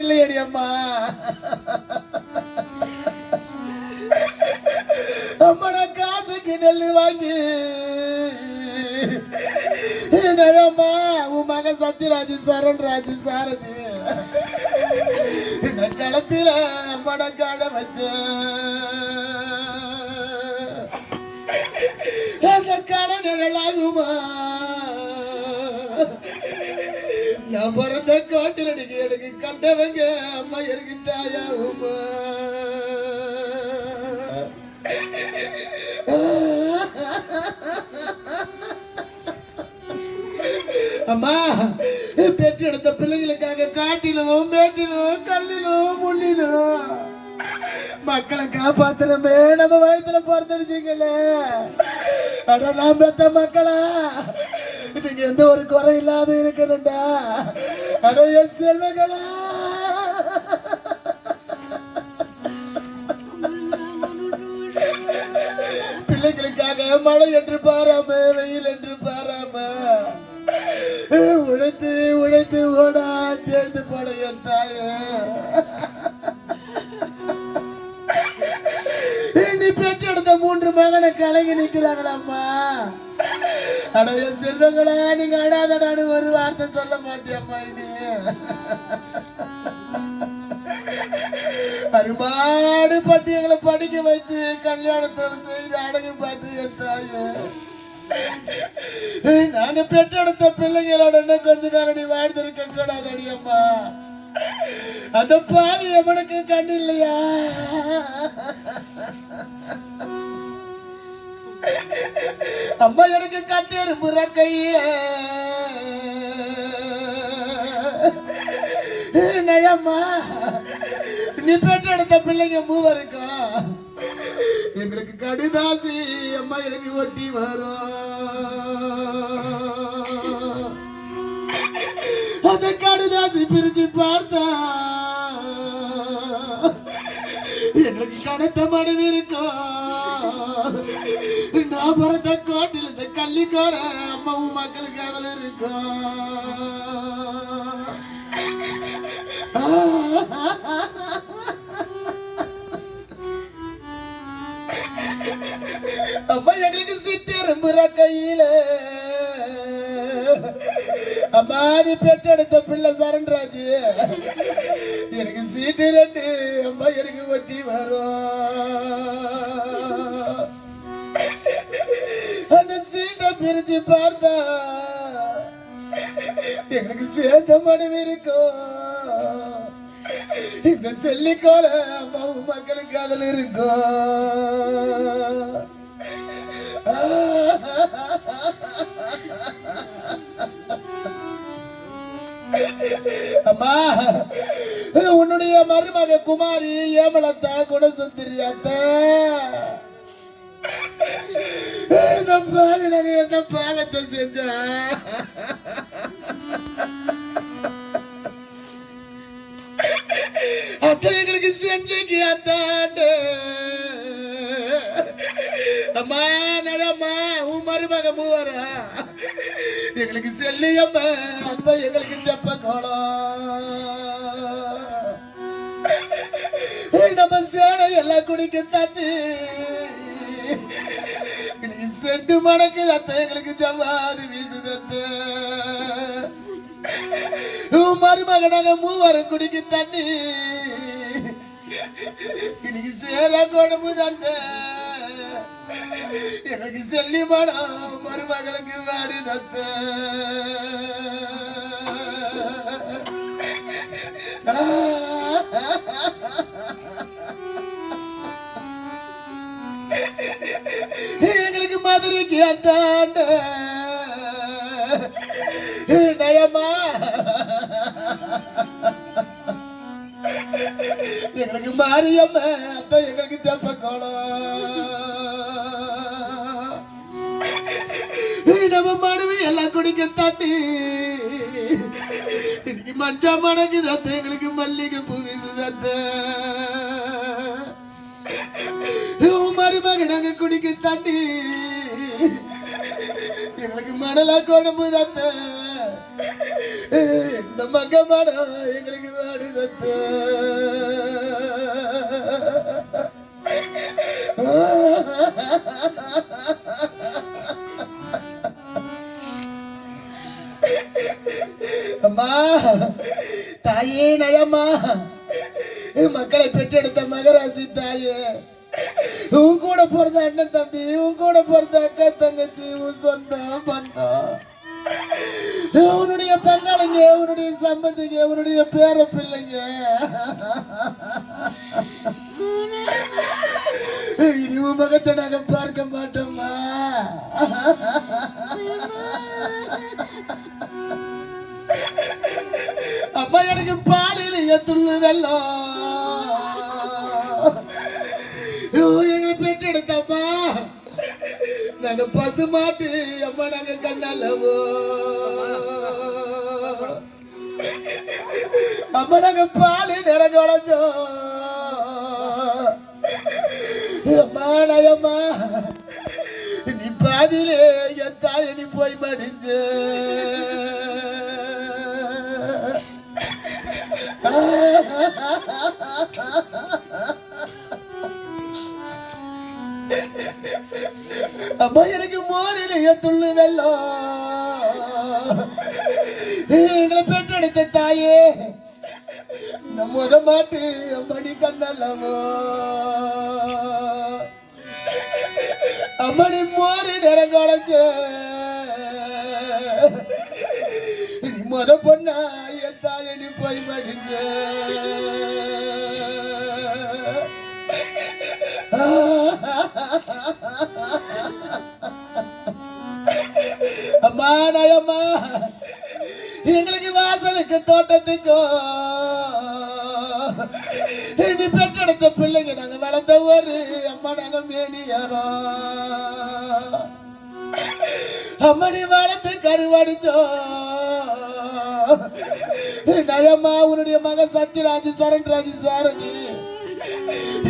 இல்லையடி அம்மா அம்மன காசுக்கு நெல்லு வாங்கி என்னடம்மா உன் மகன் சத்யராஜ் சரண்ராஜ் சாரதி. இந்த களத்தில மடக்காட வச்ச. அந்த கள நிழலாகுமா? நான் பிறந்த காட்டில் அடிக்கு எனக்கு கண்டவங்க அம்மா எனக்கு தாயாவுமா. அம்மா பெற்று எடுத்த பிள்ளைங்களுக்காக காட்டிலும் மேட்டிலும் கல்லிலும் முள்ளிலும் மக்களை காப்பாத்துறமே நம்ம வயத்துல பிறந்தடிச்சிங்களே. அட நான் பெத்த மக்களா? நீங்க எந்த ஒரு குறை இல்லாத இருக்கணும்டா அடைய செல்வங்களா. பிள்ளைகளுக்காக மழை என்று பாராம வெயில் என்று பாராம. உழைத்து உழைத்து ஓடா தேர்ந்து போட என் தாய. நீ பெற்றெடுத்த மூன்று மகனை கலங்கி நிற்கிறாங்களா அம்மா அடைய செல்வங்களா நீங்க அடாதடான்னு ஒரு வார்த்தை சொல்ல மாட்டியம்மா இனி. அருமாடு பட்டி எங்களை படிக்க வைத்து கல்யாணத்தை செய்து அடகு பார்த்து என் தாயே. நாங்க பெற்றெடுத்த பிள்ளைங்களோட இன்னும் கொஞ்ச காலம் நீ வாழ்ந்திருக்க கூடாது அடியம்மா அந்த பாவி எவனுக்கு கண்ணு இல்லையா? அம்மா எனக்கு கட்டிரும்புற கையில நழம்மா நீ பெற்றெடுத்த பிள்ளைங்க மூவருக்கும் எங்களுக்கு கடுதாசி அம்மா எனக்கு ஒட்டி வரும். அந்த கடுதாசி பிரிச்சு பார்த்தா எங்களுக்கு கனத்த மனைவி இருக்கும் நான் பிறந்த காட்டில் இந்த கள்ளிக்கார அம்மாவும் மக்களுக்கு அதில் இருக்கா? அம்மா எங்களுக்கு சித்திரும்புற கையில. அம்மா நீ பெற்றெடுத்த பிள்ளை சரண்ராஜ். எனக்கு சீட்டு ரெண்டு. அம்மா எனக்கு வட்டி வரும். பிரிச்சு பார்த்தா எங்களுக்கு சேர்ந்த மனைவி இருக்கும் இந்த செல்லிக்கோல அம்மாவும் மக்களுக்கு அதில் இருக்கும் அம்மா உன்னுடைய மருமக குமாரி ஏமலத்தா குணசுந்தரி இந்த பாவினங்க என்ன பாவத்தை செஞ்சா? அப்ப எங்களுக்கு செஞ்சீங்க அந்த ஆண்டு அம்மா நடம்மா உன் மருமக மூவரா? எங்களுக்கு செல்லியம்மா அந்த எங்களுக்கு தெப்ப கோலம். நம்ம சேனை எல்லாம் குடிக்க தண்ணி. எங்களுக்கு செண்டு மடக்கு அத்த எங்களுக்கு ஜவாதி வீசுது அத்த உன் நாங்க மூவரும் குடிக்க தண்ணி. இன்னைக்கு சேர கொடுப்பு தந்த. எனக்கு செல்லி மடம் மருமகளுக்கு வாடி தத்த எங்களுக்கு மதுரைக்கு நயமா எங்களுக்கு மாரியம்ம அந்த எங்களுக்கு தெப்ப நம்ம மனைவி எல்லாம் குடிக்க தண்ணி. இன்னைக்கு மஞ்சா மணக்குது அந்த எங்களுக்கு மல்லிகை பூ வீசு அந்த உன் குடிக்க தண்ணி. எங்களுக்கு மணலா குழம்பு தத்த இந்த மகமான எங்களுக்கு வேடு தத்த அம்மா தாயே நழம்மா மக்களை பெற்றெடுத்த மகராசி தாயே. உன் கூட பிறந்த அண்ணன் தம்பி உன் கூட பிறந்த அக்கா தங்கச்சி உன் சொந்த பந்தம் உன்னுடைய பங்காளிங்க உன்னுடைய சம்பந்திங்க உன்னுடைய பேர பிள்ளைங்க இனி உன் முகத்தை நாங்க பார்க்க மாட்டோம்மா. அம்மா எனக்கு பாலிலேயே துள்ளு வெள்ளம் நாங்க பசு மாட்டு அம்மா நாங்க கண்ணல்லவோ. அம்மா நாங்க பாலு நிறங்க அம்மா நயம்மா நீ பாதியிலே என் தாய் நீ போய் மடிஞ்சு. அம்மா எனக்கு மோரிலேயே துள்ளு வெள்ளம் எங்களை பெற்றெடுத்த தாயே நம்ம மாட்டு அம்மணி கண்ணல்லவோ. அம்மணி மோரி நேரம் நிறங்கொழைச்ச நீ மொத பொண்ணா என் தாயடி போய் மடிஞ்ச. அம்மா நயம்மா எங்களுக்கு வாசலுக்கு தோட்டத்துக்கும் நீ பெற்றெடுத்த பிள்ளைங்க நாங்க வளர்ந்த ஒரு அம்மா நாங்க மேனியாரோ. அம்மா வளர்த்து கருவடிச்சோம் நயமா உன்னுடைய மகன் சத்யராஜ் சரண்ராஜ் சாரதி.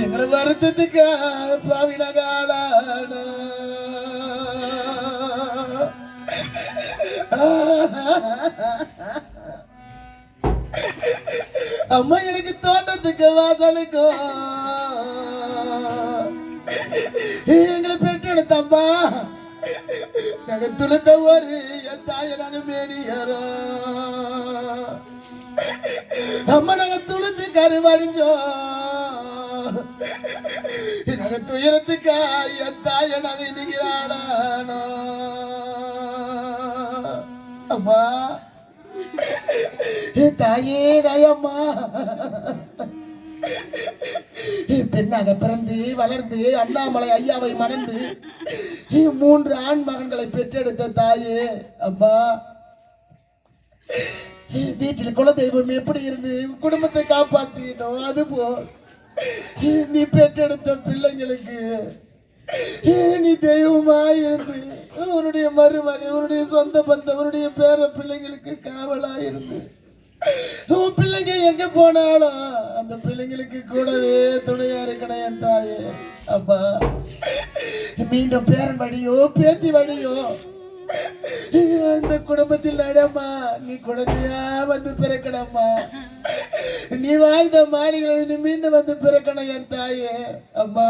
எங்களை வருத்தத்துக்கு பாவினாக அம்மா எனக்கு தோட்டத்துக்கு வாசலுக்கும் எங்களை பெற்றெடுத்தம்மா. நாங்க துளுத்த ஒரு என் தாய நாங்க மேடியாரோ அம்மா நாங்க துளுத்து கருவடிஞ்சோம் நாங்க துயரத்துக்கா என் தாய நாங்க இன்னைக்கு ஆளானோ அம்மா. தாயே நயம்மா. பெண்ணாக பிறந்து வளர்ந்து அண்ணாமலை ஐயாவை மணந்து மூன்று ஆண் மகன்களை பெற்றெடுத்த தாயே அம்மா. வீட்டில் குலதெய்வம் எப்படி இருந்து குடும்பத்தை காப்பாத்தினோ அதுபோல். நீ பெற்றெடுத்த பிள்ளைங்களுக்கு நீ தெய்வமா இருந்து உன்னுடைய மருமகன் உன்னுடைய சொந்த பந்தம் உன்னுடைய பேர பிள்ளைங்களுக்கு காவலா இருந்து உன் பிள்ளைங்க எங்க போனாலும் அந்த பிள்ளைங்களுக்கு கூடவே துணையா இருக்கணும் என் தாயே. அப்பா மீண்டும் பேரன் வழியோ பேத்தி வழியோ அந்த குடும்பத்தில் நடமா நீ குழந்தையா வந்து பிறக்கணம்மா. நீ வாழ்ந்த மாளிகளை நீ மீண்டும் வந்து பிறக்கணும் என் தாயே. அம்மா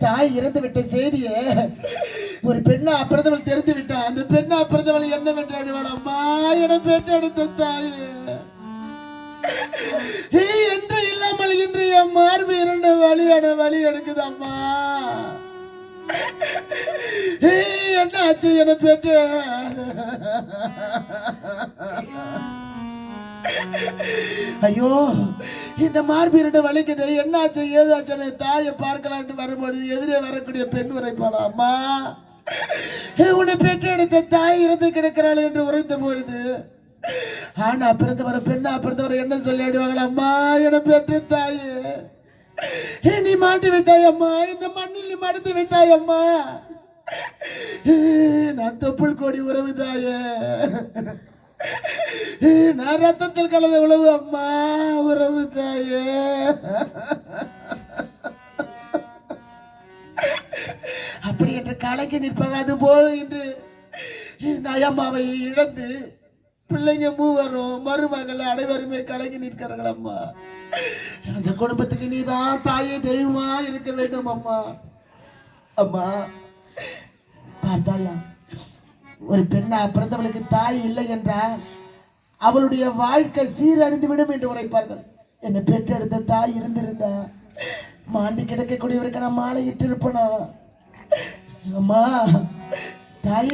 தாய் இறந்து விட்ட செய்தியே ஒரு பெண்ணா பிறந்தவள் தெரிந்து விட்டா அந்த பெண்ணா பிறந்தவள் என்னவென்று வென்றாடுவாள் அம்மா என பெற்றெடுத்த தாயே. என்று இல்லாமல் இன்று என் மார்பு இரண்டு வழியான வழி எடுக்குது அம்மா. என்ன ஆச்சு என பெற்ற ஐயோ இந்த மார்பு வலிக்குது. என்னாச்சு? ஏதாச்சு தாயை பார்க்கலான்ட்டு வரும்போது எதிரே வரக்கூடிய பெண் உரைப்பாளா? அம்மா உன்னை பெற்றெடுத்த தாய் இறந்து கிடக்கிறாள் என்று உரைத்த பொழுது ஆனா பிறந்தவரை பெண்ணா பிறந்தவரை என்ன சொல்லிடுவாங்களா அம்மா என பெற்ற தாயே. ஏ, நீ மாட்டி விட்டாய் அம்மா. இந்த மண்ணில் நீ மடித்து விட்டாய் அம்மா. நான் தொப்புள் கொடி உறவு தாயே நான் ரத்தத்தில் கலந்த உழவு அம்மா உறவு தாயே. அப்படி என்று கலைக்கு நிற்பது அது போல இன்று நயம்மாவை இழந்து பிள்ளைங்க மூவரும் மருமகள் அனைவருமே கலங்கி நிற்கிறார்கள் அம்மா. அந்த குடும்பத்துக்கு நீதான் தாயே தெய்வமா இருக்க வேண்டும் அம்மா. அம்மா பார்த்தாயா? ஒரு பெண்ணா பிறந்தவளுக்கு தாய் இல்லை என்றால் அவளுடைய வாழ்க்கை சீரழிந்து விடும் என்று உரைப்பார்கள். என்னை பெற்றெடுத்த தாய் இருந்திருந்தா மாண்டி கிடைக்கக்கூடியவருக்கு நான் மாலை இட்டு இருப்பனா அம்மா தாய்